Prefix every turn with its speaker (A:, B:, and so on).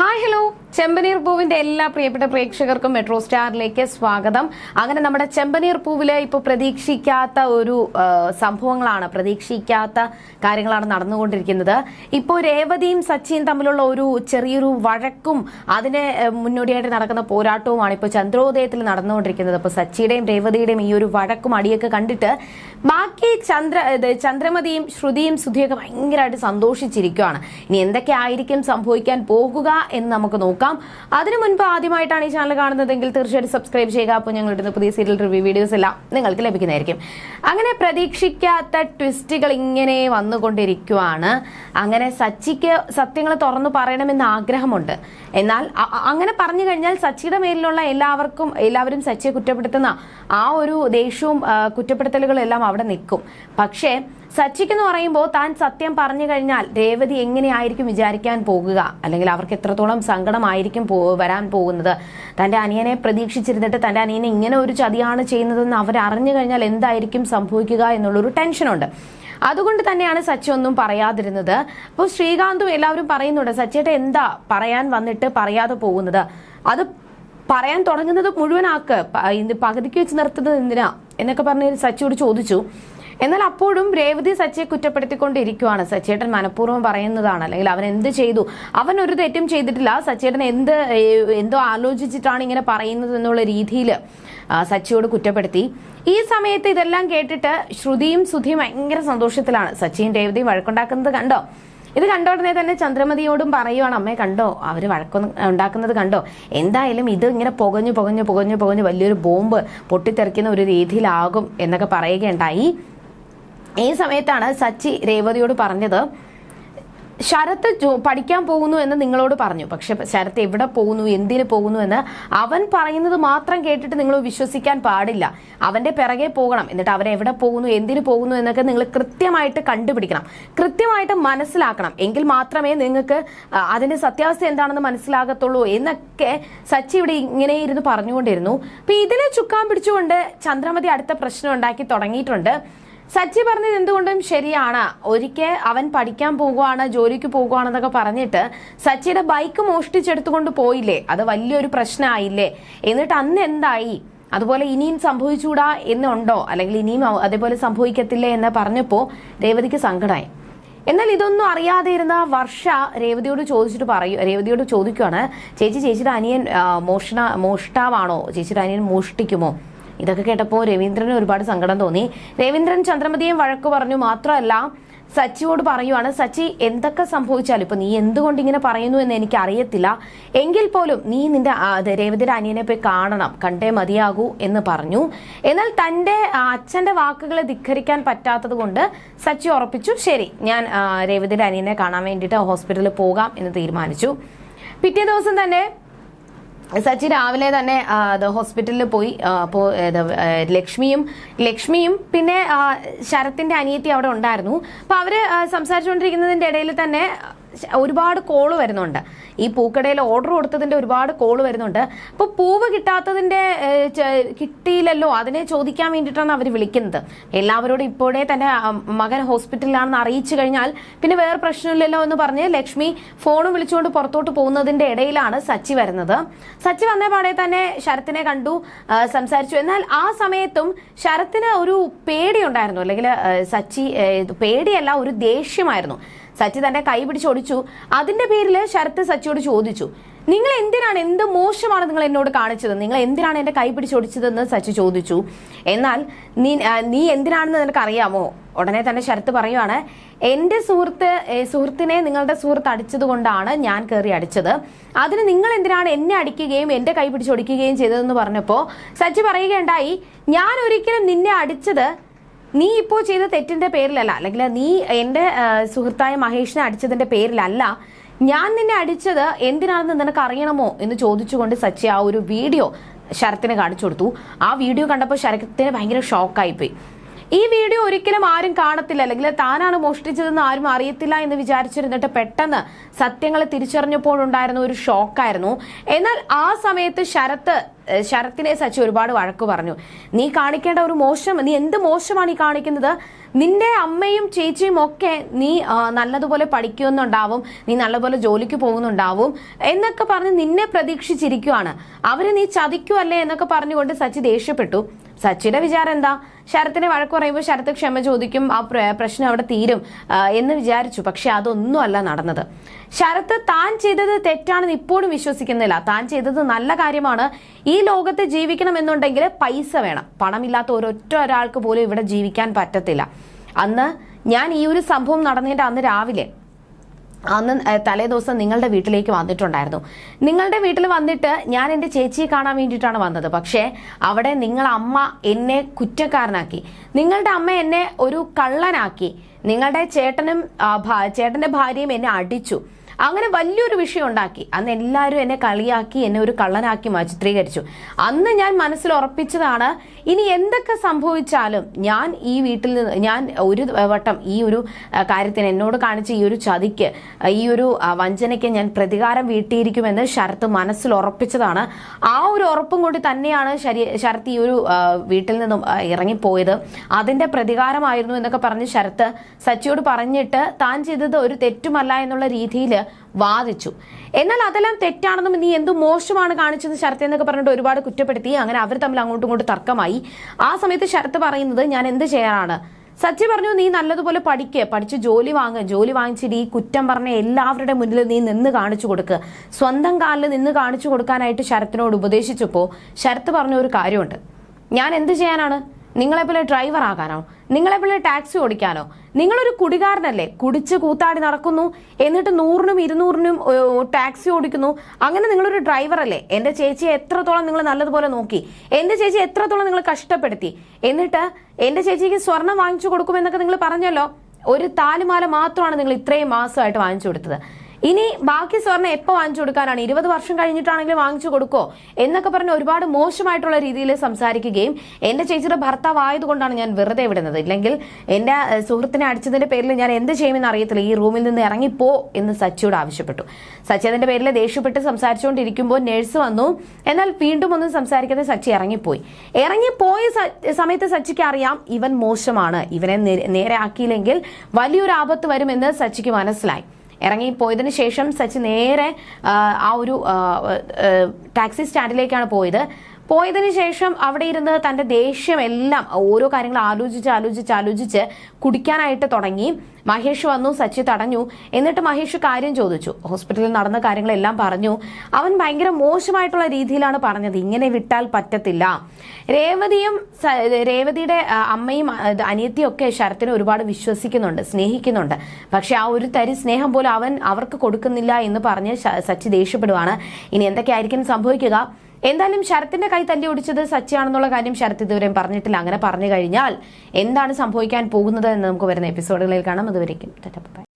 A: Hi hello ചെമ്പനീർ പൂവിന്റെ എല്ലാ പ്രിയപ്പെട്ട പ്രേക്ഷകർക്കും മെട്രോ സ്റ്റാറിലേക്ക് സ്വാഗതം. അങ്ങനെ നമ്മുടെ ചെമ്പനീർ പൂവിൽ ഇപ്പൊ പ്രതീക്ഷിക്കാത്ത ഒരു സംഭവങ്ങളാണ് പ്രതീക്ഷിക്കാത്ത കാര്യങ്ങളാണ് നടന്നുകൊണ്ടിരിക്കുന്നത്. ഇപ്പോൾ രേവതിയും സച്ചിയും തമ്മിലുള്ള ഒരു ചെറിയൊരു വഴക്കും അതിനെ മുന്നോടിയായിട്ട് നടക്കുന്ന പോരാട്ടവുമാണ് ഇപ്പോൾ ചന്ദ്രോദയത്തിൽ നടന്നുകൊണ്ടിരിക്കുന്നത്. അപ്പോൾ സച്ചിയുടെയും രേവതിയുടെയും ഈ ഒരു വഴക്കും അടിയൊക്കെ കണ്ടിട്ട് ബാക്കി ചന്ദ്ര ചന്ദ്രമതിയും ശ്രുതിയും സുധിയൊക്കെ ഭയങ്കരമായിട്ട് സന്തോഷിച്ചിരിക്കുകയാണ് ഇനി എന്തൊക്കെ ആയിരിക്കും സംഭവിക്കാൻ പോകുക എന്ന് നമുക്ക് നോക്കാം. അതിനു മുൻപ് ആദ്യമായിട്ടാണ് ഈ ചാനൽ കാണുന്നതെങ്കിൽ തീർച്ചയായിട്ടും സബ്സ്ക്രൈബ് ചെയ്യുക. അപ്പോൾ ഞങ്ങൾ ഇടുന്ന പുതിയ സീരിയൽ റിവ്യൂ വീഡിയോസ് എല്ലാം നിങ്ങൾക്ക് ലഭിക്കുന്നതായിരിക്കും. അങ്ങനെ പ്രതീക്ഷിക്കാത്ത ട്വിസ്റ്റുകൾ ഇങ്ങനെ വന്നുകൊണ്ടിരിക്കുവാണ്. അങ്ങനെ സച്ചിക്ക് സത്യങ്ങൾ തുറന്നു പറയണമെന്ന് ആഗ്രഹമുണ്ട്. എന്നാൽ അങ്ങനെ പറഞ്ഞു കഴിഞ്ഞാൽ സച്ചിയുടെ മേലിലുള്ള എല്ലാവർക്കും എല്ലാവരും സച്ചിയെ കുറ്റപ്പെടുത്തുന്ന ആ ഒരു ദേഷ്യവും കുറ്റപ്പെടുത്തലുകളും എല്ലാം അവിടെ നിൽക്കും. പക്ഷേ സച്ചിക്ക് എന്ന് പറയുമ്പോൾ താൻ സത്യം പറഞ്ഞു കഴിഞ്ഞാൽ രേവതി എങ്ങനെയായിരിക്കും വിചാരിക്കാൻ പോകുക? അല്ലെങ്കിൽ അവർക്ക് എത്രത്തോളം സങ്കടമായിരിക്കും വരാൻ പോകുന്നത്? തന്റെ അനിയനെ പ്രതീക്ഷിച്ചിരുന്നിട്ട് തന്റെ അനിയനെ ഇങ്ങനെ ഒരു ചതിയാണ് ചെയ്യുന്നതെന്ന് അവർ അറിഞ്ഞു കഴിഞ്ഞാൽ എന്തായിരിക്കും സംഭവിക്കുക എന്നുള്ളൊരു ടെൻഷനുണ്ട്. അതുകൊണ്ട് തന്നെയാണ് സച്ചി ഒന്നും പറയാതിരുന്നത്. അപ്പോൾ ശ്രീകാന്തും എല്ലാവരും പറയുന്നുണ്ട് സച്ചിയുടെ എന്താ പറയാൻ വന്നിട്ട് പറയാതെ പോകുന്നത്? അത് പറയാൻ തുടങ്ങുന്നത് മുഴുവനാക്ക്? പകുതിക്ക് വെച്ച് നിർത്തുന്നത് എന്തിനാ? എന്നൊക്കെ പറഞ്ഞ് സച്ചിയോട് ചോദിച്ചു. എന്നാൽ അപ്പോഴും രേവതി സച്ചിയെ കുറ്റപ്പെടുത്തിക്കൊണ്ടിരിക്കുവാണ്. സച്ചേട്ടൻ മനഃപൂർവം പറയുന്നതാണ്. അല്ലെങ്കിൽ അവൻ എന്ത് ചെയ്തു? അവൻ ഒരു തെറ്റും ചെയ്തിട്ടില്ല. സച്ചേട്ടൻ എന്ത് എന്തോ ആലോചിച്ചിട്ടാണ് ഇങ്ങനെ പറയുന്നത് എന്നുള്ള രീതിയിൽ സച്ചിയോട് കുറ്റപ്പെടുത്തി. ഈ സമയത്ത് ഇതെല്ലാം കേട്ടിട്ട് ശ്രുതിയും സുധിയും ഭയങ്കര സന്തോഷത്തിലാണ്. സച്ചിയും രേവതിയും വഴക്കുണ്ടാക്കുന്നത് കണ്ടോ? ഇത് കണ്ട ഉടനെ തന്നെ ചന്ദ്രമതിയോടും പറയുവാണ് അമ്മയെ കണ്ടോ? അവർ വഴക്കൊന്ന് ഉണ്ടാക്കുന്നത് കണ്ടോ? എന്തായാലും ഇത് ഇങ്ങനെ പുകഞ്ഞു പുകഞ്ഞു പുകഞ്ഞു പുകഞ്ഞു വലിയൊരു ബോംബ് പൊട്ടിത്തെറിക്കുന്ന ഒരു രീതിയിലാകും എന്നൊക്കെ പറയുകയുണ്ടായി. ഈ സമയത്താണ് സച്ചി രേവതിയോട് പറഞ്ഞത് ശരത്ത് പഠിക്കാൻ പോകുന്നു എന്ന് നിങ്ങളോട് പറഞ്ഞു. പക്ഷെ ശരത്ത് എവിടെ പോകുന്നു എന്തിനു പോകുന്നു എന്ന് അവൻ പറയുന്നത് മാത്രം കേട്ടിട്ട് നിങ്ങൾ വിശ്വസിക്കാൻ പാടില്ല. അവന്റെ പിറകെ പോകണം. എന്നിട്ട് അവൻ എവിടെ പോകുന്നു എന്തിനു പോകുന്നു എന്നൊക്കെ നിങ്ങൾ കൃത്യമായിട്ട് കണ്ടുപിടിക്കണം. കൃത്യമായിട്ട് മനസ്സിലാക്കണം. എങ്കിൽ മാത്രമേ നിങ്ങൾക്ക് അതിന്റെ സത്യാവസ്ഥ എന്താണെന്ന് മനസ്സിലാകത്തുള്ളൂ എന്നൊക്കെ സച്ചി ഇവിടെ ഇങ്ങനെ ഇരുന്ന് പറഞ്ഞുകൊണ്ടിരുന്നു. അപ്പൊ ഇതിനെ ചുക്കാൻ പിടിച്ചുകൊണ്ട് ചന്ദ്രമതി അടുത്ത പ്രശ്നം ഉണ്ടാക്കി തുടങ്ങിയിട്ടുണ്ട്. സച്ചി പറഞ്ഞത് എന്തുകൊണ്ടും ശരിയാണ്. ഒരിക്കൽ അവൻ പഠിക്കാൻ പോകുവാണ് ജോലിക്ക് പോകുവാണെന്നൊക്കെ പറഞ്ഞിട്ട് സച്ചിയുടെ ബൈക്ക് മോഷ്ടിച്ചെടുത്തുകൊണ്ട് പോയില്ലേ? അത് വലിയൊരു പ്രശ്നമായില്ലേ? എന്നിട്ട് അന്ന് എന്തായി? അതുപോലെ ഇനിയും സംഭവിച്ചൂടാ എന്നുണ്ടോ അല്ലെങ്കിൽ ഇനിയും അതേപോലെ സംഭവിക്കത്തില്ലേ എന്ന് പറഞ്ഞപ്പോൾ രേവതിക്ക് സങ്കടമായി. എന്നാൽ ഇതൊന്നും അറിയാതെ ഇരുന്ന വർഷ രേവതിയോട് ചോദിച്ചിട്ട് പറയൂ രേവതിയോട് ചോദിക്കുവാണ് ചേച്ചി ചേച്ചിയുടെ അനിയൻ മോഷണ മോഷ്ടാവാണോ? ചേച്ചിയുടെ അനിയൻ മോഷ്ടിക്കുമോ? ഇതൊക്കെ കേട്ടപ്പോൾ രവീന്ദ്രന് ഒരുപാട് സങ്കടം തോന്നി. രവീന്ദ്രൻ ചന്ദ്രമതിയും വഴക്ക് പറഞ്ഞു മാത്രമല്ല സച്ചിയോട് പറയുവാണ് സച്ചി എന്തൊക്കെ സംഭവിച്ചാലും ഇപ്പൊ നീ എന്തുകൊണ്ട് ഇങ്ങനെ പറയുന്നു എന്ന് എനിക്ക് അറിയത്തില്ല എങ്കിൽ പോലും നീ നിന്റെ രേവതിയുടെ അനിയനെ പോയി കാണണം. കണ്ടേ മതിയാകൂ എന്ന് പറഞ്ഞു. എന്നാൽ തന്റെ അച്ഛന്റെ വാക്കുകളെ ധിക്കരിക്കാൻ പറ്റാത്തത് കൊണ്ട് സച്ചി ഉറപ്പിച്ചു ശരി ഞാൻ രേവതിയുടെ അനിയനെ കാണാൻ വേണ്ടിയിട്ട് ഹോസ്പിറ്റലിൽ പോകാം എന്ന് തീരുമാനിച്ചു. പിറ്റേ ദിവസം തന്നെ സച്ചി രാവിലെ തന്നെ ഹോസ്പിറ്റലിൽ പോയി അപ്പോൾ ലക്ഷ്മിയും ലക്ഷ്മിയും പിന്നെ ശരത്തിന്റെ അനിയത്തി അവിടെ ഉണ്ടായിരുന്നു. അപ്പൊ അവർ സംസാരിച്ചുകൊണ്ടിരിക്കുന്നതിന്റെ ഇടയിൽ തന്നെ ഒരുപാട് കോൾ വരുന്നുണ്ട്. ഈ പൂക്കടയിൽ ഓർഡർ കൊടുത്തതിന്റെ ഒരുപാട് കോൾ വരുന്നുണ്ട്. അപ്പൊ പൂവ് കിട്ടാത്തതിന്റെ കിട്ടിയില്ലല്ലോ? അതിനെ ചോദിക്കാൻ വേണ്ടിയിട്ടാണ് അവർ വിളിക്കുന്നത്. എല്ലാവരോടും ഇപ്പോഴേ തന്നെ മകൻ ഹോസ്പിറ്റലിലാണെന്ന് അറിയിച്ചു കഴിഞ്ഞാൽ പിന്നെ വേറെ പ്രശ്നമില്ലല്ലോ എന്ന് പറഞ്ഞ് ലക്ഷ്മി ഫോൺ വിളിച്ചുകൊണ്ട് പുറത്തോട്ട് പോകുന്നതിന്റെ ഇടയിലാണ് സച്ചി വരുന്നത്. സച്ചി വന്ന പാടെ തന്നെ ശരത്തിനെ കണ്ടു സംസാരിച്ചു. എന്നാൽ ആ സമയത്തും ശരത്തിന് ഒരു പേടിയുണ്ടായിരുന്നു. അല്ലെങ്കിൽ സച്ചി പേടിയല്ല ഒരു ദേഷ്യമായിരുന്നു. സച്ചി തന്റെ കൈ പിടിച്ചൊടിച്ചു അതിന്റെ പേരിൽ ശരത്ത് സച്ചിയോട് ചോദിച്ചു നിങ്ങൾ എന്തിനാണ് എന്ത് മോശമാണ് നിങ്ങൾ എന്നോട് കാണിച്ചത്? നിങ്ങൾ എന്തിനാണ് എന്റെ കൈ പിടിച്ചൊടിച്ചതെന്ന് സച്ചി ചോദിച്ചു. എന്നാൽ നീ നീ എന്തിനാണെന്ന് നിനക്ക് അറിയാമോ? ഉടനെ തന്നെ ശരത്ത് പറയുവാണ് എന്റെ സുഹൃത്ത് സുഹൃത്തിനെ നിങ്ങളുടെ സുഹൃത്ത് അടിച്ചത് കൊണ്ടാണ് ഞാൻ കയറി അടിച്ചത്. അതിന് നിങ്ങൾ എന്തിനാണ് എന്നെ അടിക്കുകയും എന്റെ കൈ പിടിച്ചൊടിക്കുകയും ചെയ്തതെന്ന് പറഞ്ഞപ്പോൾ സച്ചി പറയുകയുണ്ടായി ഞാൻ ഒരിക്കലും നിന്നെ അടിച്ചത് നീ ഇപ്പോൾ ചെയ്ത തെറ്റിന്റെ പേരിലല്ല അല്ലെങ്കിൽ നീ എന്റെ സുഹൃത്തായ മഹേഷിനെ അടിച്ചതിന്റെ പേരിലല്ല ഞാൻ നിന്നെ അടിച്ചത് എന്തിനാണെന്ന് നിനക്ക് അറിയണമോ എന്ന് ചോദിച്ചുകൊണ്ട് സച്ചി ആ ഒരു വീഡിയോ ശരത്തിനെ കാണിച്ചു കൊടുത്തു. ആ വീഡിയോ കണ്ടപ്പോൾ ശരത്തിന് ഭയങ്കര ഷോക്കായിപ്പോയി ഈ വീഡിയോ ഒരിക്കലും ആരും കാണത്തില്ല അല്ലെങ്കിൽ താനാണ് മോഷ്ടിച്ചതെന്ന് ആരും അറിയത്തില്ല എന്ന് വിചാരിച്ചിരുന്നിട്ട് പെട്ടെന്ന് സത്യങ്ങൾ തിരിച്ചറിഞ്ഞപ്പോഴുണ്ടായിരുന്ന ഒരു ഷോക്കായിരുന്നു എന്നാൽ ആ സമയത്ത് ശരത്ത് ശരത്തിനെ സച്ചി ഒരുപാട് വഴക്ക് പറഞ്ഞു. നീ കാണിക്കേണ്ട ഒരു മോശം നീ എന്ത് മോശമാണ് ഈ കാണിക്കുന്നത്? നിന്റെ അമ്മയും ചേച്ചിയും ഒക്കെ നീ നല്ലതുപോലെ പഠിക്കുന്നുണ്ടാവും നീ നല്ലപോലെ ജോലിക്ക് പോകുന്നുണ്ടാവും എന്നൊക്കെ പറഞ്ഞ് നിന്നെ പ്രതീക്ഷിച്ചിരിക്കുവാണ്. അവരെ നീ ചതിക്കുവല്ലേ? എന്നൊക്കെ പറഞ്ഞുകൊണ്ട് സച്ചി ദേഷ്യപ്പെട്ടു. സച്ചിയുടെ വിചാരം എന്താ? ശരത്തിനെ വഴക്ക് പറയുമ്പോൾ ശരത്ത് ക്ഷമ ചോദിക്കും ആ പ്രശ്നം അവിടെ തീരും എന്ന് വിചാരിച്ചു. പക്ഷെ അതൊന്നുമല്ല നടന്നത്. ശരത്ത് താൻ ചെയ്തത് തെറ്റാണെന്ന് ഇപ്പോഴും വിശ്വസിക്കുന്നില്ല. താൻ ചെയ്തത് നല്ല കാര്യമാണ്. ഈ ലോകത്ത് ജീവിക്കണം എന്നുണ്ടെങ്കിൽ പൈസ വേണം. പണമില്ലാത്ത ഒരൊറ്റ ഒരാൾക്ക് പോലും ഇവിടെ ജീവിക്കാൻ പറ്റത്തില്ല. അന്ന് ഞാൻ ഈ ഒരു സംഭവം നടന്നതിന്റെ അന്ന് രാവിലെ അന്ന് തലേ ദിവസം നിങ്ങളുടെ വീട്ടിലേക്ക് വന്നിട്ടുണ്ടായിരുന്നു. നിങ്ങളുടെ വീട്ടിൽ വന്നിട്ട് ഞാൻ എന്റെ ചേച്ചിയെ കാണാൻ വേണ്ടിയിട്ടാണ് വന്നത്. പക്ഷേ അവിടെ നിങ്ങൾ അമ്മ എന്നെ കുറ്റക്കാരനാക്കി. നിങ്ങളുടെ അമ്മ എന്നെ ഒരു കള്ളനാക്കി. നിങ്ങളുടെ ചേട്ടനും ചേട്ടന്റെ ഭാര്യയും എന്നെ അടിച്ചു. അങ്ങനെ വലിയൊരു വിഷയം ഉണ്ടാക്കി. അന്ന് എല്ലാവരും എന്നെ കളിയാക്കി എന്നെ ഒരു കള്ളനാക്കി ചിത്രീകരിച്ചു. അന്ന് ഞാൻ മനസ്സിൽ ഉറപ്പിച്ചതാണ് ഇനി എന്തൊക്കെ സംഭവിച്ചാലും ഞാൻ ഈ വീട്ടിൽ നിന്ന് ഞാൻ ഒരു വട്ടം ഈ ഒരു കാര്യത്തിന് എന്നോട് കാണിച്ച ഈ ഒരു ചതിക്ക് ഈ ഒരു വഞ്ചനയ്ക്ക് ഞാൻ പ്രതികാരം വീട്ടിയിരിക്കുമെന്ന് ശരത്ത് മനസ്സിൽ ഉറപ്പിച്ചതാണ്. ആ ഒരു ഉറപ്പും കൊണ്ട് തന്നെയാണ് ശരി ശരത്ത് ഈ ഒരു വീട്ടിൽ നിന്നും ഇറങ്ങിപ്പോയത്. അതിന്റെ പ്രതികാരമായിരുന്നു എന്നൊക്കെ പറഞ്ഞ് ശരത്ത് സച്ചിയോട് പറഞ്ഞിട്ട് താൻ ചെയ്തത് ഒരു തെറ്റുമല്ല എന്നുള്ള രീതിയിൽ വാദിച്ചു. എന്നാൽ അതെല്ലാം തെറ്റാണെന്നും നീ എന്തു മോശമാണ് കാണിച്ചത് ശരത്ത് എന്നൊക്കെ പറഞ്ഞിട്ട് ഒരുപാട് കുറ്റപ്പെടുത്തി. അങ്ങനെ അവർ തമ്മിൽ അങ്ങോട്ടും ഇങ്ങോട്ടും തർക്കമായി. ആ സമയത്ത് ശരത്ത് പറയുന്നത് ഞാൻ എന്ത് ചെയ്യാനാണ്? സച്ചി പറഞ്ഞു നീ നല്ലതുപോലെ പഠിക്ക്. പഠിച്ച് ജോലി വാങ്ങ്. ജോലി വാങ്ങിച്ചിട്ട് ഈ കുറ്റം പറഞ്ഞ എല്ലാവരുടെ മുന്നിൽ നീ നിന്ന് കാണിച്ചു കൊടുക്ക്. സ്വന്തം കാലിൽ നിന്ന് കാണിച്ചു കൊടുക്കാനായിട്ട് ശരത്തിനോട് ഉപദേശിച്ചപ്പോൾ ശരത്ത് പറഞ്ഞ ഒരു കാര്യമുണ്ട്. ഞാൻ എന്ത് ചെയ്യാനാണ്? നിങ്ങളെപ്പോലെ ഡ്രൈവർ ആകാനോ? നിങ്ങളെപ്പോലെ ടാക്സി ഓടിക്കാനോ? നിങ്ങളൊരു കുടികാരനല്ലേ? കുടിച്ച് കൂത്താടി നടക്കുന്നു എന്നിട്ട് നൂറിനും ഇരുന്നൂറിനും ടാക്സി ഓടിക്കുന്നു. അങ്ങനെ നിങ്ങളൊരു ഡ്രൈവർ അല്ലേ എന്റെ ചേച്ചിയെ എത്രത്തോളം നിങ്ങൾ നല്ലതുപോലെ നോക്കി? എന്റെ ചേച്ചി എത്രത്തോളം നിങ്ങൾ കഷ്ടപ്പെടുത്തി? എന്നിട്ട് എന്റെ ചേച്ചിക്ക് സ്വർണം വാങ്ങിച്ചു കൊടുക്കുമെന്നൊക്കെ നിങ്ങൾ പറഞ്ഞല്ലോ? ഒരു താലിമാല മാത്രമാണ് നിങ്ങൾ ഇത്രയും മാസമായിട്ട് വാങ്ങിച്ചു കൊടുത്തത്. ഇനി ബാക്കി സ്വർണം എപ്പോ വാങ്ങിച്ചു കൊടുക്കാനാണ്? ഇരുപത് വർഷം കഴിഞ്ഞിട്ടാണെങ്കിലും വാങ്ങിച്ചു കൊടുക്കോ? എന്നൊക്കെ പറഞ്ഞ് ഒരുപാട് മോശമായിട്ടുള്ള രീതിയിൽ സംസാരിക്കുകയും എന്റെ ചേച്ചിയുടെ ഭർത്താവ് ആയതുകൊണ്ടാണ് ഞാൻ വെറുതെ വിടുന്നത്. ഇല്ലെങ്കിൽ ഏഹ്, സുഹൃത്തിനെ അടിച്ചതിന്റെ പേരിൽ ഞാൻ എന്ത് ചെയ്യുമെന്ന് അറിയത്തില്ല. ഈ റൂമിൽ നിന്ന് ഇറങ്ങിപ്പോ എന്ന് സച്ചിയോട് ആവശ്യപ്പെട്ടു. സച്ചി പേരിൽ ദേഷ്യപ്പെട്ട് സംസാരിച്ചുകൊണ്ടിരിക്കുമ്പോൾ നഴ്സ് വന്നു. എന്നാൽ വീണ്ടും ഒന്നും സംസാരിക്കാതെ സച്ചി ഇറങ്ങിപ്പോയി. ഇറങ്ങിപ്പോയ സമയത്ത് സച്ചിക്ക് അറിയാം ഇവൻ മോശമാണ്. ഇവനെ നേരെ ആക്കിയില്ലെങ്കിൽ വലിയൊരു ആപത്ത് വരുമെന്ന് സച്ചിക്ക് മനസ്സിലായി. ഇറങ്ങിപ്പോയതിന് ശേഷം സച്ചിൻ നേരെ ആ, ഒരു ടാക്സി സ്റ്റാൻഡിലേക്കാണ് പോയത്. പോയതിന് ശേഷം അവിടെ ഇരുന്ന് തന്റെ ദേഷ്യം എല്ലാം ഓരോ കാര്യങ്ങൾ ആലോചിച്ച് ആലോചിച്ച് ആലോചിച്ച് കുടിക്കാനായിട്ട് തുടങ്ങി. മഹേഷ് വന്നു സച്ചി തടഞ്ഞു. എന്നിട്ട് മഹേഷ് കാര്യം ചോദിച്ചു. ഹോസ്പിറ്റലിൽ നടന്ന കാര്യങ്ങളെല്ലാം പറഞ്ഞു. അവൻ ഭയങ്കര മോശമായിട്ടുള്ള രീതിയിലാണ് പറഞ്ഞത്. ഇങ്ങനെ വിട്ടാൽ പറ്റത്തില്ല. രേവതിയും രേവതിയുടെ അമ്മയും അനിയത്തിയും ഒക്കെ ശരത്തിനെ ഒരുപാട് വിശ്വസിക്കുന്നുണ്ട് സ്നേഹിക്കുന്നുണ്ട്. പക്ഷെ ആ ഒരു തരി സ്നേഹം പോലും അവൻ അവർക്ക് കൊടുക്കുന്നില്ല എന്ന് പറഞ്ഞ് സച്ചി ദേഷ്യപ്പെടുവാണ്. ഇനി എന്തൊക്കെയായിരിക്കും സംഭവിക്കുക? എന്തായാലും ശരത്തിന്റെ കൈ തല്ലി ഒടിച്ചത് സച്ചിയാണെന്നുള്ള കാര്യം ശരത് ഇതുവരെയും പറഞ്ഞിട്ടില്ല അങ്ങനെ പറഞ്ഞു കഴിഞ്ഞാൽ എന്താണ് സംഭവിക്കാൻ പോകുന്നത് എന്ന് നമുക്ക് വരുന്ന എപ്പിസോഡുകളിൽ കാണാം അതുവരേക്കും.